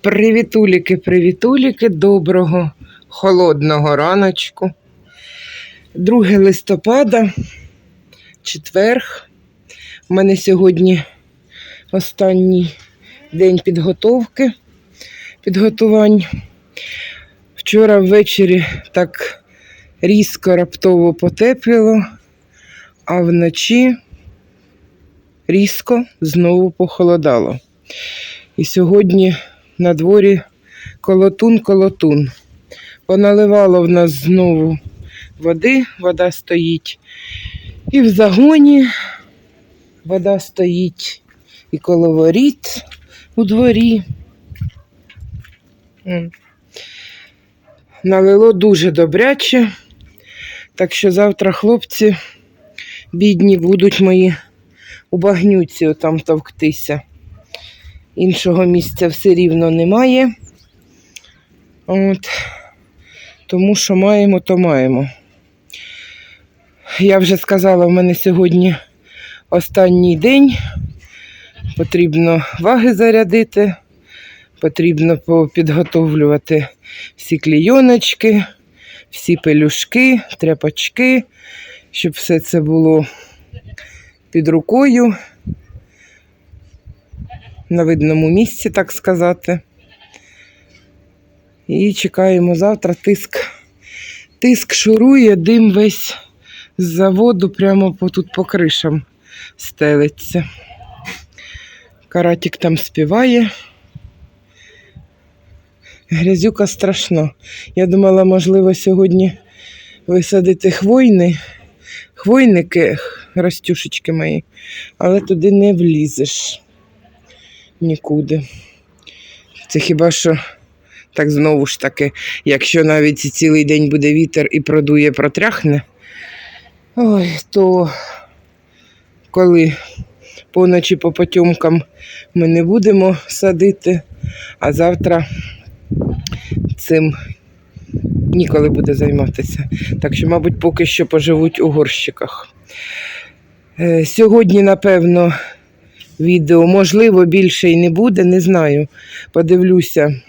Привітуліки, привітуліки, доброго холодного раночку. 2 листопада, четверг. У мене сьогодні останній день підготовки, підготувань. Вчора ввечері так різко раптово потепліло, а вночі різко знову похолодало. І сьогодні на дворі колотун-колотун. Поналивало в нас знову води, вода стоїть. І в загоні вода стоїть, і коло воріт у дворі. Налило дуже добряче, так що завтра хлопці бідні будуть мої у багнюці отам товктися. Іншого місця все рівно немає. От. Тому що маємо, то маємо. Я вже сказала, в мене сьогодні останній день. Потрібно ваги зарядити, потрібно підготовлювати всі клійоночки, всі пелюшки, тряпочки, щоб все це було під рукою на видному місці, так сказати. І чекаємо завтра тиск. Тиск шурує, дим весь з заводу прямо по, тут по кришам стелиться. Каратик там співає. Грязюка страшна. Я думала, можливо, сьогодні висадити хвойни, хвойники, ростюшечки мої, але туди не влізеш нікуди. Це хіба що так знову ж таки, якщо навіть цілий день буде вітер і продує, протряхне, ой, то коли поночі по потьомкам ми не будемо садити, а завтра цим ніколи буде займатися. Так що, мабуть, поки що поживуть у горщиках. Е, Сьогодні, напевно, відео. Можливо, більше і не буде, не знаю. Подивлюся,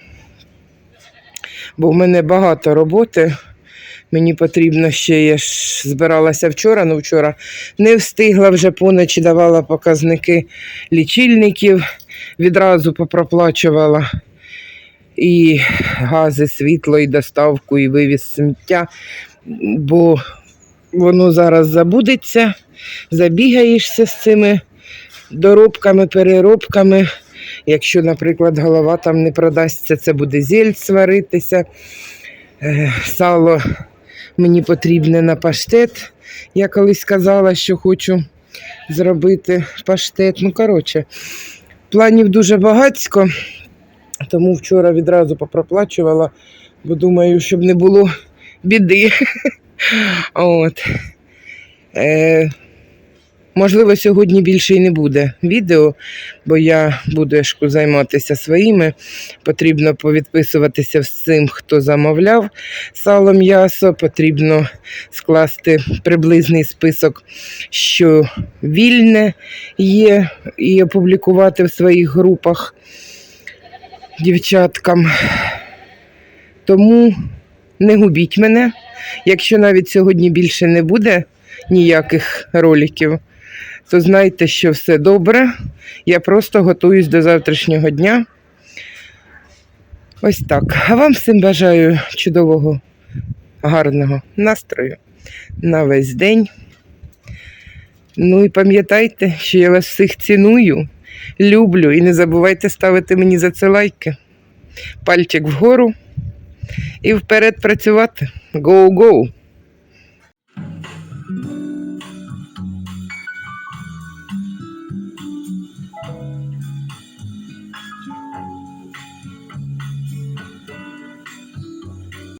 бо в мене багато роботи. Мені потрібно ще, я ж збиралася вчора, ну вчора не встигла вже поночі давала показники лічильників, відразу попроплачувала і гази, світло, і доставку, і вивіз сміття, бо воно зараз забудеться, забігаєшся з цими доробками, переробками. Якщо, наприклад, голова там не продасться, це буде зель сваритися. Е, Сало мені потрібне на паштет. Я колись казала, що хочу зробити паштет. Ну, коротше, планів дуже багатько, тому вчора відразу попроплачувала, бо думаю, щоб не було біди. От. Е, Можливо, сьогодні більше і не буде відео, бо я буду займатися своїми. Потрібно повідписуватися всім, хто замовляв сало м'ясо. Потрібно скласти приблизний список, що вільне є, і опублікувати в своїх групах дівчаткам. Тому не губіть мене. Якщо навіть сьогодні більше не буде ніяких роликів, то знайте, що все добре. Я просто готуюсь до завтрашнього дня. Ось так. А вам всім бажаю чудового, гарного настрою на весь день. Ну і пам'ятайте, що я вас всіх ціную, люблю і не забувайте ставити мені за це лайки. Пальчик вгору і вперед працювати. Go-go!